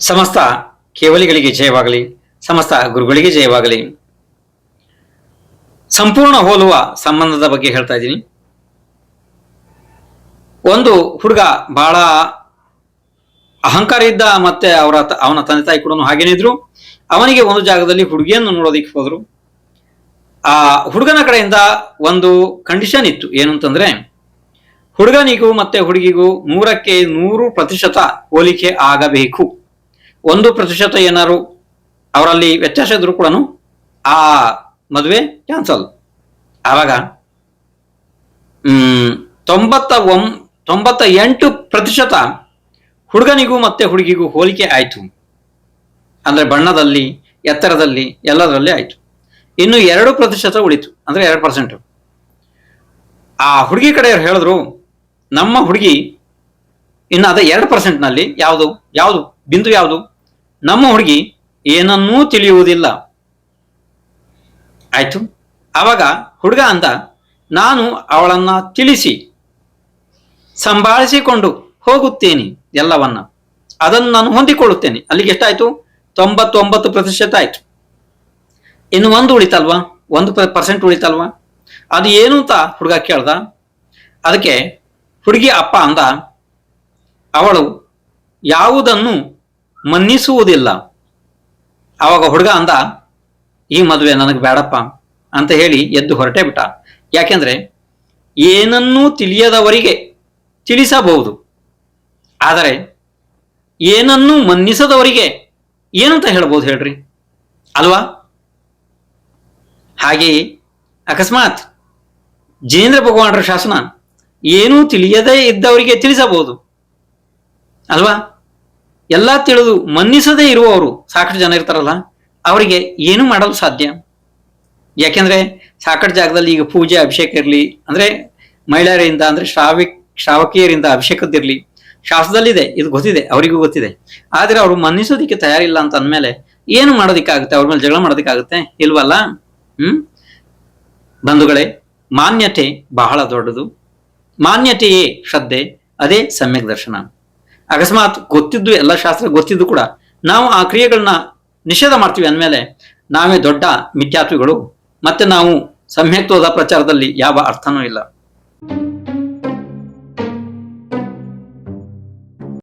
ಸಮಸ್ತ ಕೇವಲಿಗಳಿಗೆ ಜಯವಾಗಲಿ, ಸಮಸ್ತ ಗುರುಗಳಿಗೆ ಜಯವಾಗಲಿ. ಸಂಪೂರ್ಣ ಹೋಲುವ ಸಂಬಂಧದ ಬಗ್ಗೆ ಹೇಳ್ತಾ ಇದ್ದೀನಿ. ಒಂದು ಹುಡುಗ ಬಹಳ ಅಹಂಕಾರ ಇದ್ದ ಮತ್ತೆ ಅವರ ಅವನ ತಂದೆ ತಾಯಿ ಕೂಡ ಹಾಗೇನೇ ಇದ್ರು. ಅವನಿಗೆ ಒಂದು ಜಾಗದಲ್ಲಿ ಹುಡುಗಿಯನ್ನು ನೋಡೋದಿಕ್ಕೆ ಹೋದ್ರು. ಆ ಹುಡುಗನ ಕಡೆಯಿಂದ ಒಂದು ಕಂಡೀಷನ್ ಇತ್ತು. ಏನು ಅಂತಂದ್ರೆ ಹುಡುಗನಿಗೂ ಮತ್ತೆ ಹುಡುಗಿಗೂ ನೂರಕ್ಕೆ ನೂರು ಪ್ರತಿಶತ ಹೋಲಿಕೆ ಆಗಬೇಕು. ಒಂದು ಪ್ರತಿಶತ ಏನಾರು ಅವರಲ್ಲಿ ವ್ಯತ್ಯಾಸ ಇದ್ರೂ ಕೂಡ ಆ ಮದುವೆ ಕ್ಯಾನ್ಸಲ್ ಆವಾಗ ತೊಂಬತ್ತ ಒಂ, ತೊಂಬತ್ತ ಎಂಟು ಪ್ರತಿಶತ ಹುಡುಗನಿಗೂ ಮತ್ತೆ ಹುಡುಗಿಗೂ ಹೋಲಿಕೆ ಆಯಿತು. ಅಂದರೆ ಬಣ್ಣದಲ್ಲಿ, ಎತ್ತರದಲ್ಲಿ, ಎಲ್ಲದರಲ್ಲಿ ಆಯಿತು. ಇನ್ನು ಎರಡು ಪ್ರತಿಶತ ಉಳಿತು, ಅಂದರೆ ಎರಡು ಪರ್ಸೆಂಟ್ ಆ ಹುಡುಗಿ ಕಡೆಯವ್ರು ಹೇಳಿದ್ರು, ನಮ್ಮ ಹುಡುಗಿ ಇನ್ನು ಅದೇ ಎರಡು ಪರ್ಸೆಂಟ್ನಲ್ಲಿ ಯಾವುದು ಯಾವುದು, ಬಿಂದು ಯಾವುದು? ನಮ್ಮ ಹುಡುಗಿ ಏನನ್ನೂ ತಿಳಿಯುವುದಿಲ್ಲ. ಆಯ್ತು ಆವಾಗ ಹುಡುಗ ಅಂದ, ನಾನು ಅವಳನ್ನ ತಿಳಿಸಿ, ಸಂಭಾಳಿಸಿಕೊಂಡು ಹೋಗುತ್ತೇನೆ ಎಲ್ಲವನ್ನ. ಅದನ್ನು ನಾನು ಹೊಂದಿಕೊಳ್ಳುತ್ತೇನೆ. ಅಲ್ಲಿಗೆ ಎಷ್ಟಾಯ್ತು? ತೊಂಬತ್ತೊಂಬತ್ತು ಪ್ರತಿಶತ ಆಯ್ತು. ಇನ್ನು ಒಂದು ಉಳಿತಲ್ವಾ? ಒಂದು ಪರ್ಸೆಂಟ್ ಉಳಿತಲ್ವಾ? ಅದು ಏನು ಅಂತ ಹುಡುಗ ಕೇಳ್ದ. ಅದಕ್ಕೆ ಹುಡುಗಿ ಅಪ್ಪ ಅಂದ, ಅವಳು ಯಾವುದನ್ನು ಮನ್ನಿಸುವುದಿಲ್ಲ. ಆವಾಗ ಹುಡುಗ ಅಂದ, ಈ ಮದುವೆ ನನಗೆ ಬೇಡಪ್ಪ ಅಂತ ಹೇಳಿ ಎದ್ದು ಹೊರಟೇ ಬಿಟ್ಟ. ಯಾಕೆಂದ್ರೆ ಏನನ್ನೂ ತಿಳಿಯದವರಿಗೆ ತಿಳಿಸಬಹುದು. ಆದರೆ ಏನನ್ನೂ ಮನ್ನಿಸದವರಿಗೆ ಏನಂತ ಹೇಳ್ಬೋದು ಹೇಳ್ರಿ? ಅಲ್ವಾ? ಹಾಗೆಯೇ ಅಕಸ್ಮಾತ್ ಜೇಂದ್ರ ಭಗವಾನರ ಶಾಸನ ಏನೂ ತಿಳಿಯದೇ ಇದ್ದವರಿಗೆ ತಿಳಿಸಬಹುದು. ಅಲ್ವಾ? ಎಲ್ಲ ತಿಳಿದು ಮನ್ನಿಸದೇ ಇರುವವರು ಸಾಕಷ್ಟು ಜನ ಇರ್ತಾರಲ್ಲ, ಅವರಿಗೆ ಏನು ಮಾಡಲು ಸಾಧ್ಯ? ಯಾಕೆಂದ್ರೆ ಸಾಕಷ್ಟು ಜಾಗದಲ್ಲಿ ಈಗ ಪೂಜೆ, ಅಭಿಷೇಕ ಇರಲಿ, ಅಂದ್ರೆ ಮಹಿಳೆಯರಿಂದ, ಅಂದ್ರೆ ಶ್ರಾವಿಕ್ ಶ್ರಾವಕಿಯರಿಂದ ಅಭಿಷೇಕದ್ದಿರಲಿ ಶಾಸ್ತ್ರದಲ್ಲಿದೆ ಇದು ಗೊತ್ತಿದೆ, ಅವರಿಗೂ ಗೊತ್ತಿದೆ. ಆದ್ರೆ ಅವರು ಮನ್ನಿಸೋದಿಕ್ಕೆ ತಯಾರಿಲ್ಲ ಅಂತ ಅಂದಮೇಲೆ ಏನು ಮಾಡೋದಿಕ್ಕಾಗುತ್ತೆ? ಅವ್ರ ಮೇಲೆ ಜಗಳ ಮಾಡೋದಿಕ್ಕಾಗುತ್ತೆ? ಇಲ್ವಲ್ಲ? ಹ್ಮ್? ಬಂಧುಗಳೇ, ಮಾನ್ಯತೆ ಬಹಳ ದೊಡ್ಡದು. ಮಾನ್ಯತೆಯೇ ಶ್ರದ್ಧೆ, ಅದೇ ಸಮ್ಯಕ್ ದರ್ಶನ. ಅಕಸ್ಮಾತ್ ಗೊತ್ತಿದ್ದು ಎಲ್ಲ ಶಾಸ್ತ್ರ ಗೊತ್ತಿದ್ದು ಕೂಡ ನಾವು ಆ ಕ್ರಿಯೆಗಳನ್ನ ನಿಷೇಧ ಮಾಡ್ತೀವಿ ಅಂದಮೇಲೆ ನಾವೇ ದೊಡ್ಡ ಮಿಥ್ಯಾತ್ವಿಗಳು, ಮತ್ತೆ ನಾವು ಸಮ್ಯಕ್ತ್ವದ ಪ್ರಚಾರದಲ್ಲಿ ಯಾವ ಅರ್ಥನೂ ಇಲ್ಲ.